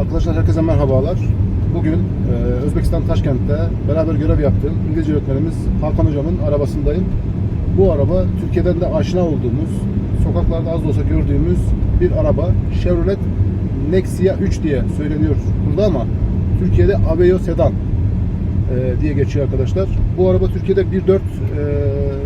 Arkadaşlar herkese merhabalar. Bugün e, Özbekistan Taşkent'te beraber görev yaptığım İngilizce öğretmenimiz Hakan Hocam'ın arabasındayım. Bu araba Türkiye'den de aşina olduğumuz, sokaklarda az da olsa gördüğümüz bir araba. Chevrolet Nexia 3 diye söyleniyor burada ama Türkiye'de Aveo Sedan e, diye geçiyor arkadaşlar. Bu araba Türkiye'de 1.4 e,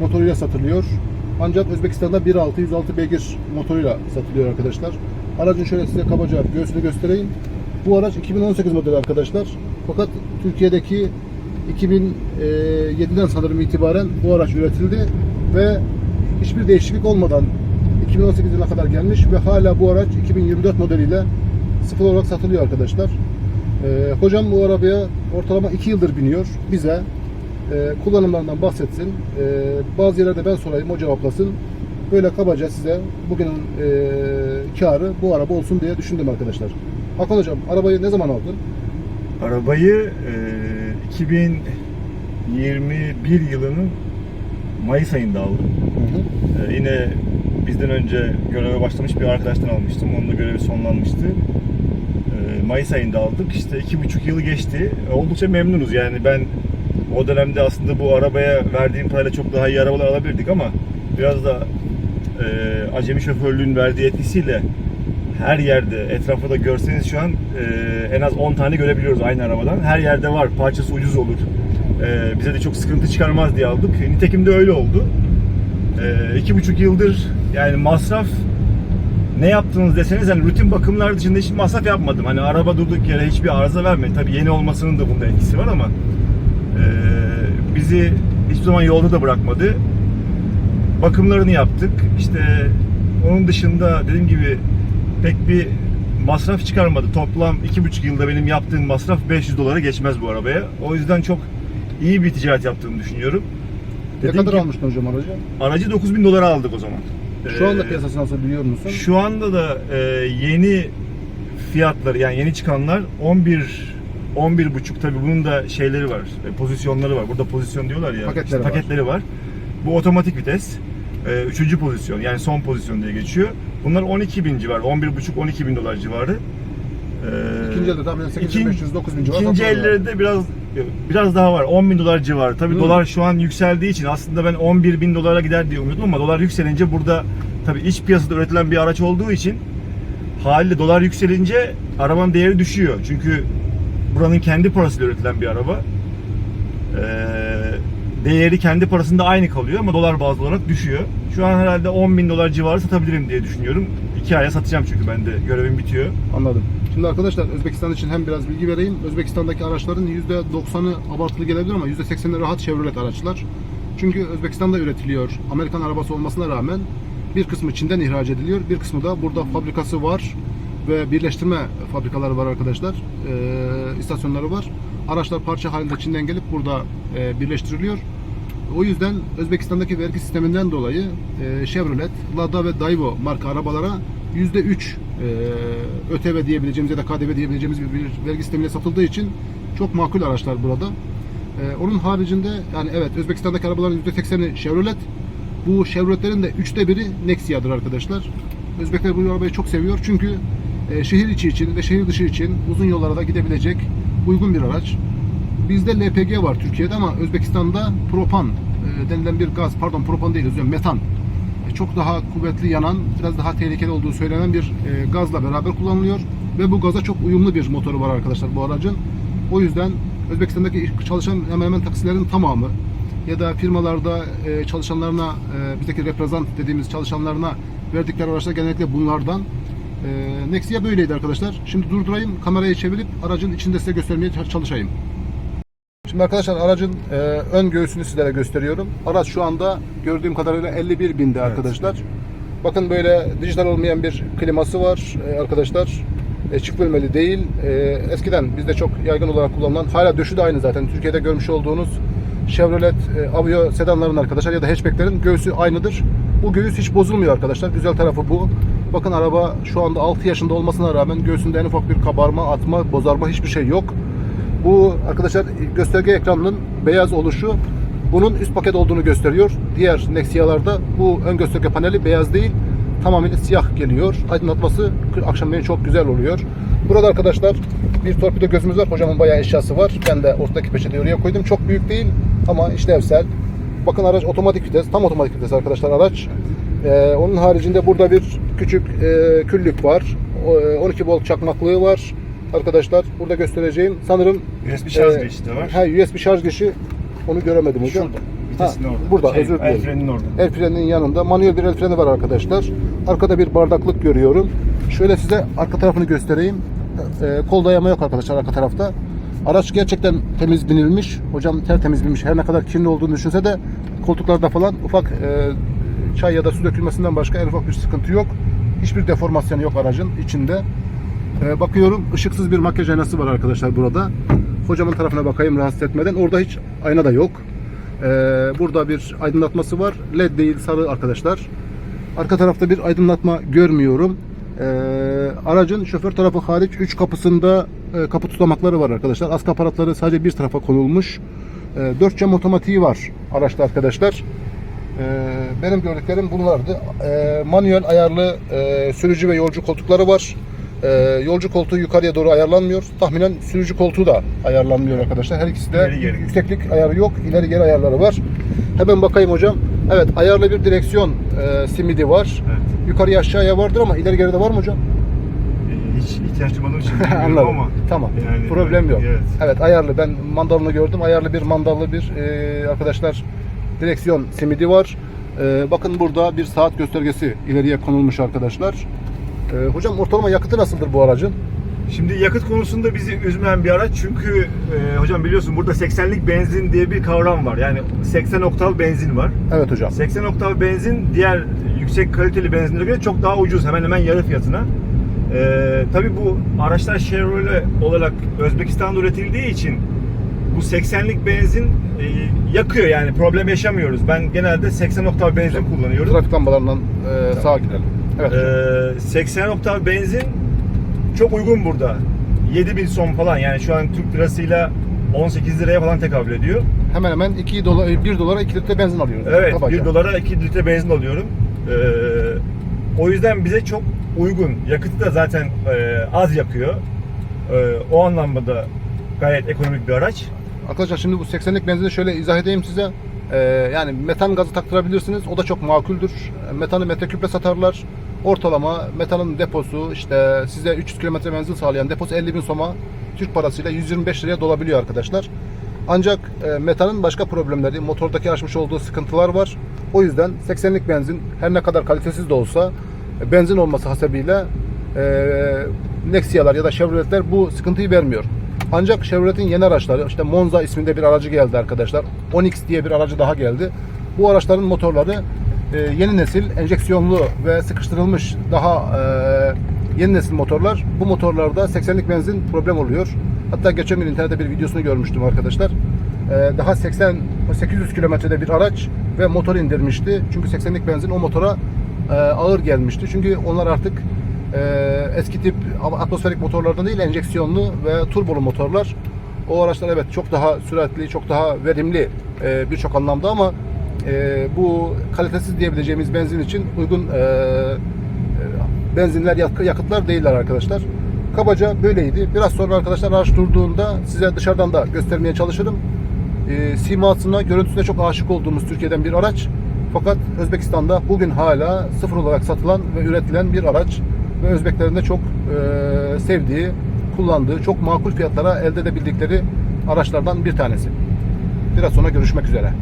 motoruyla satılıyor. Ancak Özbekistan'da 1.6 106 beygir motoruyla satılıyor arkadaşlar. Aracın şöyle size kabaca göğsünü göstereyim. Bu araç 2018 model arkadaşlar. Fakat Türkiye'deki 2007'den sanırım itibaren bu araç üretildi ve hiçbir değişiklik olmadan 2018 yılına kadar gelmiş ve hala bu araç 2024 modeliyle sıfır olarak satılıyor arkadaşlar. Ee, hocam bu arabaya ortalama 2 yıldır biniyor. Bize e, kullanımlarından bahsetsin. Ee, bazı yerlerde ben sorayım, o cevaplasın. Böyle kabaca size bugünün e, karı bu araba olsun diye düşündüm arkadaşlar. Hakan hocam arabayı ne zaman aldın? Arabayı e, 2021 yılının Mayıs ayında aldım. E, yine bizden önce göreve başlamış bir arkadaştan almıştım. Onun da görevi sonlanmıştı. E, Mayıs ayında aldık. İşte iki buçuk yılı geçti. Oldukça memnunuz. Yani ben o dönemde aslında bu arabaya verdiğim parayla çok daha iyi arabalar alabilirdik ama biraz da e, acemi şoförlüğün verdiği etkisiyle her yerde etrafı da görseniz şu an e, en az 10 tane görebiliyoruz aynı arabadan. Her yerde var. Parçası ucuz olur. E, bize de çok sıkıntı çıkarmaz diye aldık. Nitekim de öyle oldu. E, iki buçuk yıldır yani masraf ne yaptınız deseniz hani rutin bakımlar dışında hiç masraf yapmadım. Hani araba durduk yere hiçbir arıza vermedi. Tabii yeni olmasının da bunda etkisi var ama e, bizi hiçbir zaman yolda da bırakmadı. Bakımlarını yaptık. İşte onun dışında dediğim gibi pek bir masraf çıkarmadı. Toplam iki buçuk yılda benim yaptığım masraf 500 dolara geçmez bu arabaya. O yüzden çok iyi bir ticaret yaptığımı düşünüyorum. Ne Dediğim kadar gibi, almıştın hocam aracı? Aracı 9000 dolara aldık o zaman. Şu anda Ee, piyasası nasıl biliyor musun? Şu anda da e, yeni fiyatları yani yeni çıkanlar 11 11 buçuk tabi bunun da şeyleri var. e, pozisyonları var. Burada pozisyon diyorlar ya. Paketleri işte var. paketleri var. Bu otomatik vites. E, üçüncü pozisyon yani son pozisyon diye geçiyor. Bunlar 12 bin civarı. 11 buçuk 12 bin dolar civarı. E, İkinci elde tahminen 8500 9000 civarı İkinci ellerde biraz biraz daha var. 10 bin dolar civarı. Tabii Hı. dolar şu an yükseldiği için aslında ben 11 bin dolara gider diye umuyordum ama dolar yükselince burada tabii iç piyasada üretilen bir araç olduğu için haliyle dolar yükselince arabanın değeri düşüyor. Çünkü buranın kendi parasıyla üretilen bir araba. Ee, değeri kendi parasında aynı kalıyor ama dolar bazlı olarak düşüyor. Şu an herhalde 10 bin dolar civarı satabilirim diye düşünüyorum. 2 aya satacağım çünkü ben de görevim bitiyor. Anladım. Şimdi arkadaşlar Özbekistan için hem biraz bilgi vereyim. Özbekistan'daki araçların %90'ı abartılı gelebilir ama %80'i rahat Chevrolet araçlar. Çünkü Özbekistan'da üretiliyor. Amerikan arabası olmasına rağmen bir kısmı Çin'den ihraç ediliyor. Bir kısmı da burada fabrikası var ve birleştirme fabrikaları var arkadaşlar. Ee, istasyonları var. Araçlar parça halinde Çin'den gelip burada e, birleştiriliyor. O yüzden Özbekistan'daki vergi sisteminden dolayı e, Chevrolet, Lada ve Daewoo marka arabalara %3 e, ÖTV diyebileceğimiz ya da KDV diyebileceğimiz bir, bir vergi sistemiyle satıldığı için çok makul araçlar burada. E, onun haricinde yani evet Özbekistan'daki arabaların %80'i Chevrolet. Bu Chevrolet'lerin de üçte biri Nexia'dır arkadaşlar. Özbekler bu arabayı çok seviyor çünkü e, şehir içi için ve şehir dışı için uzun yollara da gidebilecek uygun bir araç. Bizde LPG var Türkiye'de ama Özbekistan'da propan e, denilen bir gaz, pardon propan değil özür metan. E, çok daha kuvvetli yanan, biraz daha tehlikeli olduğu söylenen bir e, gazla beraber kullanılıyor. Ve bu gaza çok uyumlu bir motoru var arkadaşlar bu aracın. O yüzden Özbekistan'daki çalışan hemen hemen taksilerin tamamı ya da firmalarda çalışanlarına, bizdeki reprezent dediğimiz çalışanlarına verdikleri araçlar genellikle bunlardan. E, Nexia böyleydi arkadaşlar. Şimdi durdurayım, kamerayı çevirip aracın içinde size göstermeye çalışayım. Şimdi arkadaşlar aracın e, ön göğsünü sizlere gösteriyorum. Araç şu anda gördüğüm kadarıyla 51 binde arkadaşlar. Bakın böyle dijital olmayan bir kliması var e, arkadaşlar. E, çift bölmeli değil. E, eskiden bizde çok yaygın olarak kullanılan, hala döşü de aynı zaten. Türkiye'de görmüş olduğunuz Chevrolet e, Aveo sedanların arkadaşlar ya da hatchbacklerin göğsü aynıdır. Bu göğüs hiç bozulmuyor arkadaşlar. Güzel tarafı bu. Bakın araba şu anda 6 yaşında olmasına rağmen göğsünde en ufak bir kabarma, atma, bozarma hiçbir şey yok. Bu arkadaşlar gösterge ekranının beyaz oluşu bunun üst paket olduğunu gösteriyor. Diğer Nexia'larda bu ön gösterge paneli beyaz değil. tamamıyla siyah geliyor. Aydınlatması akşamleyin çok güzel oluyor. Burada arkadaşlar bir torpido gözümüz var. Hocamın bayağı eşyası var. Ben de ortadaki peçeteyi oraya koydum. Çok büyük değil ama işlevsel. Bakın araç otomatik vites. Tam otomatik vites arkadaşlar araç. Ee, onun haricinde burada bir küçük e, küllük var. O, e, 12 volt çakmaklığı var. Arkadaşlar burada göstereceğim. Sanırım USB şarj e, girişi de var. Ha, USB şarj girişi onu göremedim hocam. Şurada. Vitesin Ha, orada. Burada Şey, özür El dilerim. frenin orada. El freninin yanında manuel bir el freni var arkadaşlar. Arkada bir bardaklık görüyorum. Şöyle size arka tarafını göstereyim. Ee, kol dayama yok arkadaşlar arka tarafta. Araç gerçekten temiz binilmiş. Hocam tertemiz binmiş. Her ne kadar kirli olduğunu düşünse de koltuklarda falan ufak e, çay ya da su dökülmesinden başka en ufak bir sıkıntı yok. Hiçbir deformasyon yok aracın içinde. Ee, bakıyorum ışıksız bir makyaj aynası var arkadaşlar burada. Hocamın tarafına bakayım rahatsız etmeden. Orada hiç ayna da yok. Ee, burada bir aydınlatması var. LED değil sarı arkadaşlar. Arka tarafta bir aydınlatma görmüyorum. Ee, aracın şoför tarafı hariç 3 kapısında e, kapı tutamakları var arkadaşlar. Askı aparatları sadece bir tarafa konulmuş. E, 4 cam otomatiği var araçta arkadaşlar. Ee, benim gördüklerim bunlardı. Ee, manuel ayarlı e, sürücü ve yolcu koltukları var. Ee, yolcu koltuğu yukarıya doğru ayarlanmıyor. Tahminen sürücü koltuğu da ayarlanmıyor arkadaşlar. Her ikisi de yükseklik ayarı yok. İleri geri ayarları var. Hemen bakayım hocam. Evet ayarlı bir direksiyon e, simidi var. Evet. Yukarıya aşağıya vardır ama ileri geri de var mı hocam? Ee, Hiç ihtiyaç duymadığım için Anladım. ama. Tamam. Yani, Problem yok. Evet. Evet ayarlı. Ben mandalını gördüm. Ayarlı bir mandallı bir e, arkadaşlar direksiyon simidi var. E, bakın burada bir saat göstergesi ileriye konulmuş arkadaşlar. E, hocam ortalama yakıtı nasıldır bu aracın? Şimdi yakıt konusunda bizi üzmeyen bir araç çünkü e, hocam biliyorsun burada 80'lik benzin diye bir kavram var. Yani 80 oktav benzin var. Evet hocam. 80 oktav benzin diğer yüksek kaliteli benzinlere göre çok daha ucuz. Hemen hemen yarı fiyatına. Ee, tabii bu araçlar Chevrolet olarak Özbekistan'da üretildiği için bu 80'lik benzin e, yakıyor yani problem yaşamıyoruz. Ben genelde 80 oktav benzin kullanıyorum. Trafik lambalarından e, sağa gidelim. Evet. Ee, 80 oktav benzin çok uygun burada. 7000 son falan yani şu an Türk lirasıyla 18 liraya falan tekabül ediyor. Hemen hemen 2 dolar 1 dolara 2 litre benzin alıyoruz. Evet, Kabaca. 1 dolara 2 litre benzin alıyorum. Ee, o yüzden bize çok uygun. Yakıtı da zaten e, az yakıyor. Ee, o anlamda da gayet ekonomik bir araç. Arkadaşlar şimdi bu 80'lik benzini şöyle izah edeyim size. Ee, yani metan gazı taktırabilirsiniz. O da çok makuldür. Metanı metreküple satarlar. Ortalama metanın deposu işte size 300 kilometre menzil sağlayan deposu 50 bin soma Türk parasıyla 125 liraya dolabiliyor arkadaşlar. Ancak e, metanın başka problemleri, motordaki aşmış olduğu sıkıntılar var. O yüzden 80'lik benzin her ne kadar kalitesiz de olsa e, benzin olması hasebiyle e, Nexia'lar ya da Chevrolet'ler bu sıkıntıyı vermiyor. Ancak Chevrolet'in yeni araçları, işte Monza isminde bir aracı geldi arkadaşlar. Onix diye bir aracı daha geldi. Bu araçların motorları e, yeni nesil, enjeksiyonlu ve sıkıştırılmış daha e, yeni nesil motorlar. Bu motorlarda 80'lik benzin problem oluyor. Hatta geçen gün internette bir videosunu görmüştüm arkadaşlar. E, daha 80 800 kilometrede bir araç ve motor indirmişti. Çünkü 80'lik benzin o motora ağır gelmişti. Çünkü onlar artık e, eski tip atmosferik motorlardan değil enjeksiyonlu ve turbolu motorlar. O araçlar evet çok daha süratli, çok daha verimli e, birçok anlamda ama e, bu kalitesiz diyebileceğimiz benzin için uygun e, e, benzinler, yak- yakıtlar değiller arkadaşlar. Kabaca böyleydi. Biraz sonra arkadaşlar araç durduğunda size dışarıdan da göstermeye çalışırım. E, simasına, görüntüsüne çok aşık olduğumuz Türkiye'den bir araç. Fakat Özbekistan'da bugün hala sıfır olarak satılan ve üretilen bir araç ve Özbeklerin de çok e, sevdiği, kullandığı, çok makul fiyatlara elde edebildikleri araçlardan bir tanesi. Biraz sonra görüşmek üzere.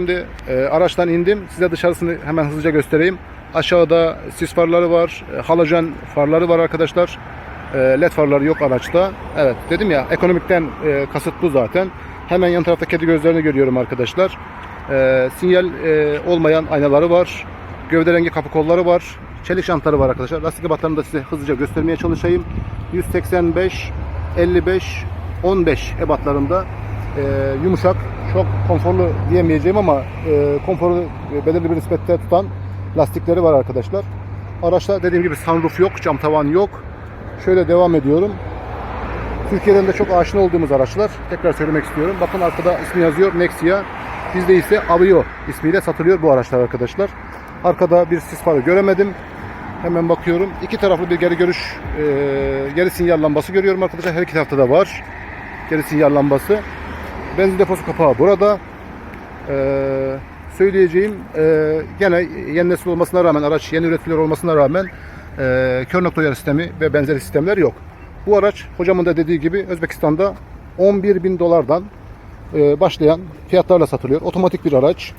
Şimdi e, araçtan indim. Size dışarısını hemen hızlıca göstereyim. Aşağıda sis farları var, e, halojen farları var arkadaşlar. E, LED farları yok araçta. Evet dedim ya ekonomikten e, kasıt bu zaten. Hemen yan tarafta kedi gözlerini görüyorum arkadaşlar. E, sinyal e, olmayan aynaları var. Gövde rengi kapı kolları var. Çelik jantları var arkadaşlar. Lastik ebatlarını da size hızlıca göstermeye çalışayım. 185, 55, 15 ebatlarında e, yumuşak, çok konforlu diyemeyeceğim ama e, konforu belirli bir nispette tutan lastikleri var arkadaşlar. Araçta dediğim gibi sunroof yok, cam tavan yok. Şöyle devam ediyorum. Türkiye'den de çok aşina olduğumuz araçlar. Tekrar söylemek istiyorum. Bakın arkada ismi yazıyor Nexia. Bizde ise Avio ismiyle satılıyor bu araçlar arkadaşlar. Arkada bir sis farı göremedim. Hemen bakıyorum. İki taraflı bir geri görüş, e, geri sinyal lambası görüyorum arkadaşlar. Her iki tarafta da var. Geri sinyal lambası. Benzin deposu kapağı burada. E, söyleyeceğim e, gene yeni nesil olmasına rağmen araç yeni üretiliyor olmasına rağmen e, kör nokta uyarı sistemi ve benzeri sistemler yok. Bu araç hocamın da dediği gibi Özbekistan'da 11 bin dolardan e, başlayan fiyatlarla satılıyor. Otomatik bir araç.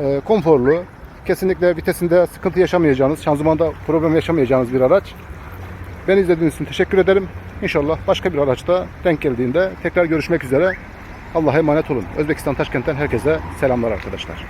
E, konforlu. Kesinlikle vitesinde sıkıntı yaşamayacağınız, şanzımanda problem yaşamayacağınız bir araç. Beni izlediğiniz için teşekkür ederim. İnşallah başka bir araçta denk geldiğinde tekrar görüşmek üzere. Allah'a emanet olun. Özbekistan Taşkent'ten herkese selamlar arkadaşlar.